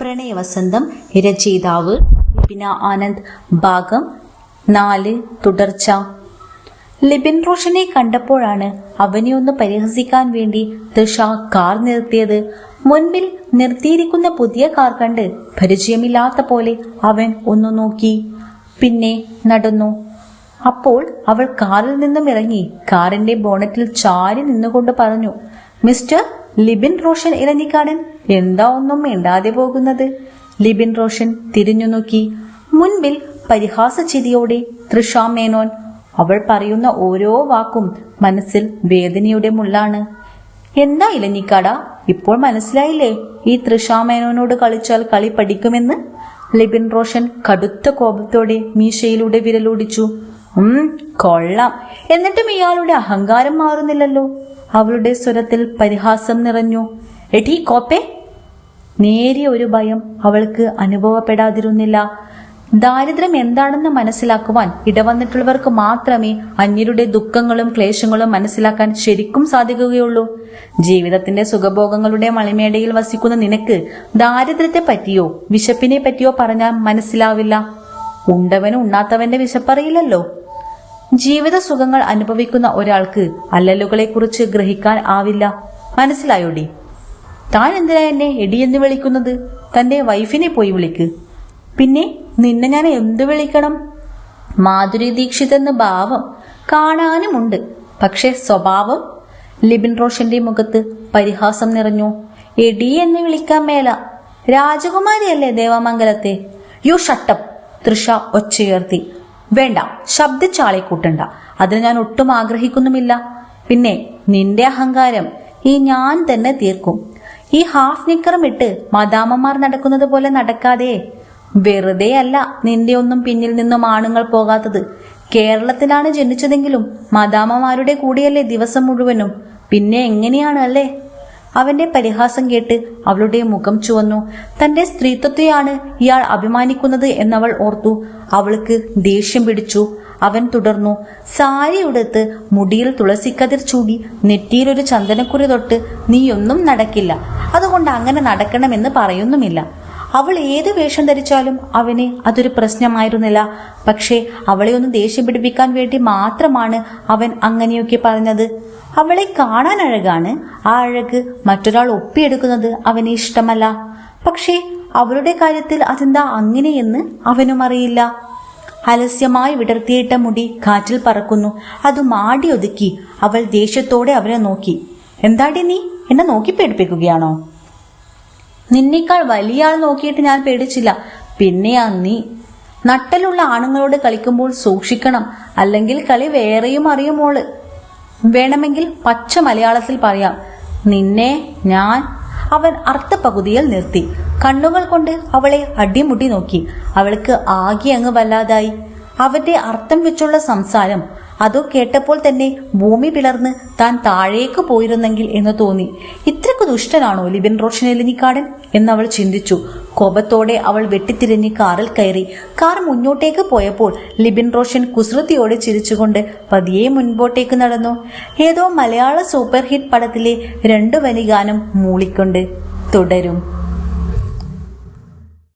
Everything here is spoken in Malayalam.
പ്രണയവസന്തം രചയിതാവ് ലിബിന ആനന്ദ് ഭാഗം നാല് തുടർച്ച. ലിബിൻ റോഷനെ കണ്ടപ്പോഴാണ് അവനെ ഒന്ന് പരിഹസിക്കാൻ വേണ്ടി ദിഷ കാർ നിർത്തിയത്. മുൻപിൽ നിർത്തിയിരിക്കുന്ന പുതിയ കാർ കണ്ട് പരിചയമില്ലാത്ത പോലെ അവൻ ഒന്ന് നോക്കി. പിന്നെ നടന്നു. അപ്പോൾ അവൾ കാറിൽ നിന്നും ഇറങ്ങി. കാറിന്റെ ബോണറ്റിൽ ചാരി നിന്നുകൊണ്ട് പറഞ്ഞു മിസ്റ്റർ ലിബിൻ റോഷൻ ഇറങ്ങിക്കാടൻ എന്താ ഒന്നും മിണ്ടാതെ പോകുന്നത്? ലിബിൻ റോഷൻ തിരിഞ്ഞു നോക്കി. മുൻപിൽ പരിഹാസ ചിരിയോടെ തൃഷ മേനോൻ അവൾ പറയുന്ന ഓരോ വാക്കും മനസ്സിൽ വേദനയുടെ മുള്ളാണ്. എന്താ ഇലഞ്ഞിക്കാട ഇപ്പോൾ മനസ്സിലായില്ലേ? ഈ തൃഷാമേനോനോട് കളിച്ചാൽ കളി പഠിക്കുമെന്ന്? ലിബിൻ റോഷൻ കടുത്ത കോപത്തോടെ മീശയിലൂടെ വിരലോടിച്ചു. ഉം കൊള്ളാം. എന്നിട്ടും ഇയാളുടെ അഹങ്കാരം മാറുന്നില്ലല്ലോ. അവളുടെ സ്വരത്തിൽ പരിഹാസം നിറഞ്ഞു. എടീ കോപ്പേ നേരിയ ഒരു ഭയം അവൾക്ക് അനുഭവപ്പെടാതിരുന്നില്ല. ദാരിദ്ര്യം എന്താണെന്ന് മനസ്സിലാക്കുവാൻ ഇടവന്നിട്ടുള്ളവർക്ക് മാത്രമേ അന്യരുടെ ദുഃഖങ്ങളും ക്ലേശങ്ങളും മനസ്സിലാക്കാൻ ശരിക്കും സാധിക്കുകയുള്ളൂ. ജീവിതത്തിന്റെ സുഖഭോഗങ്ങളുടെ മളിമേടയിൽ വസിക്കുന്ന നിനക്ക് ദാരിദ്ര്യത്തെ പറ്റിയോ വിശപ്പിനെ പറ്റിയോ പറഞ്ഞാൽ മനസ്സിലാവില്ല. ഉണ്ടവനും ഉണ്ണാത്തവന്റെ വിശപ്പറിയില്ലല്ലോ. ജീവിത സുഖങ്ങൾ അനുഭവിക്കുന്ന ഒരാൾക്ക് അല്ലലുകളെ കുറിച്ച് ഗ്രഹിക്കാൻ ആവില്ല. മനസ്സിലായോടി താൻ എന്തിനാ എന്നെ എടിയെന്ന് വിളിക്കുന്നത്? തന്റെ വൈഫിനെ പോയി വിളിക്ക്. പിന്നെ നിന്നെ ഞാൻ എന്ത് വിളിക്കണം? മാധുരി ദീക്ഷിത് എന്ന ഭാവം കാണാനുമുണ്ട്. പക്ഷെ സ്വഭാവം? ലിബിൻ റോഷന്റെ മുഖത്ത് പരിഹാസം നിറഞ്ഞു. എടി എന്ന് വിളിക്കാൻ മേല. രാജകുമാരിയല്ലേ ദേവമംഗലത്തെ? You shut up. തൃഷ ഒച്ചയുയർത്തി. വേണ്ട ശബ്ദിച്ചാളെ കൂട്ടണ്ട. അതിന് ഞാൻ ഒട്ടും ആഗ്രഹിക്കുന്നുമില്ല. പിന്നെ നിന്റെ അഹങ്കാരം ഈ ഞാൻ തന്നെ തീർക്കും. ഈ ഹാഫ് നിക്കറും ഇട്ട് മദാമ്മമാർ നടക്കുന്നത് പോലെ നടക്കാതെ. വെറുതെ അല്ല നിന്റെ ഒന്നും പിന്നിൽ നിന്നും ആണുങ്ങൾ പോകാത്തത്. കേരളത്തിലാണ് ജനിച്ചതെങ്കിലും മദാമ്മമാരുടെ കൂടെയല്ലേ ദിവസം മുഴുവനും. പിന്നെ എങ്ങനെയാണ് അല്ലേ? അവന്റെ പരിഹാസം കേട്ട് അവളുടെ മുഖം ചുവന്നു. തന്റെ സ്ത്രീത്വത്തെയാണ് ഇയാൾ അഭിമാനിക്കുന്നത് എന്നവൾ ഓർത്തു. അവൾക്ക് ദേഷ്യം പിടിച്ചു. അവൻ തുടർന്നു സാരി ഉടുത്ത് മുടിയിൽ തുളസിക്കതിർ ചൂടി നെറ്റിയിലൊരു ചന്ദനക്കുറി തൊട്ട് നീയൊന്നും നടക്കില്ല. അതുകൊണ്ട് അങ്ങനെ നടക്കണമെന്ന് പറയുന്നുമില്ല. അവൾ ഏത് വേഷം ധരിച്ചാലും അവന് അതൊരു പ്രശ്നമായിരുന്നില്ല. പക്ഷേ അവളെ ഒന്ന് ദേഷ്യം പിടിപ്പിക്കാൻ വേണ്ടി മാത്രമാണ് അവൻ അങ്ങനെയൊക്കെ പറഞ്ഞത്. അവളെ കാണാൻ അഴകാണ്. ആ അഴക് മറ്റൊരാൾ ഒപ്പിയെടുക്കുന്നത് അവന് ഇഷ്ടമല്ല. പക്ഷേ അവളുടെ കാര്യത്തിൽ അതെന്താ അങ്ങനെയെന്ന് അവനും അറിയില്ല. അലസ്യമായി വിടർത്തിയിട്ട മുടി കാറ്റിൽ പറക്കുന്നു. അത് മാടി ഒതുക്കി. അവൾ ദേഷ്യത്തോടെ അവനെ നോക്കി. എന്താടി നീ? എന്നെ നോക്കി പേടിപ്പിക്കുകയാണോ? നിന്നേക്കാൾ വലിയ ആൾ നോക്കിയിട്ട് ഞാൻ പേടിച്ചില്ല. പിന്നെയാ നീ. നട്ടലുള്ള ആണുങ്ങളോട് കളിക്കുമ്പോൾ സൂക്ഷിക്കണം. അല്ലെങ്കിൽ കളി വേറെയും അറിയുമോൾ വേണമെങ്കിൽ പച്ച മലയാളത്തിൽ പറയാം. നിന്നെ ഞാൻ. അവൻ അർത്ഥപകുതിയിൽ നിർത്തി. കണ്ണുകൾ കൊണ്ട് അവളെ അടിമുടി നോക്കി. അവൾക്ക് ആകെ അങ്ങ് വല്ലാതായി. അവന്റെ അർത്ഥം വെച്ചുള്ള സംസാരം അതോ കേട്ടപ്പോൾ തന്നെ ഭൂമി പിളർന്ന് താൻ താഴേക്ക് പോയിരുന്നെങ്കിൽ എന്ന് തോന്നി. ഇത്രക്ക് ദുഷ്ടനാണോ ലിബിൻ റോഷൻ എലിനിക്കാടൻ എന്നവൾ ചിന്തിച്ചു. കോപത്തോടെ അവൾ വെട്ടിത്തിരിഞ്ഞ് കാറിൽ കയറി. കാർ മുന്നോട്ടേക്ക് പോയപ്പോൾ ലിബിൻ റോഷൻ കുസൃതിയോടെ ചിരിച്ചുകൊണ്ട് പതിയെ മുൻപോട്ടേക്ക് നടന്നു. ഏതോ മലയാള സൂപ്പർ ഹിറ്റ് പടത്തിലെ രണ്ടു വനിഗാനം മൂളിക്കൊണ്ട് തുടരും.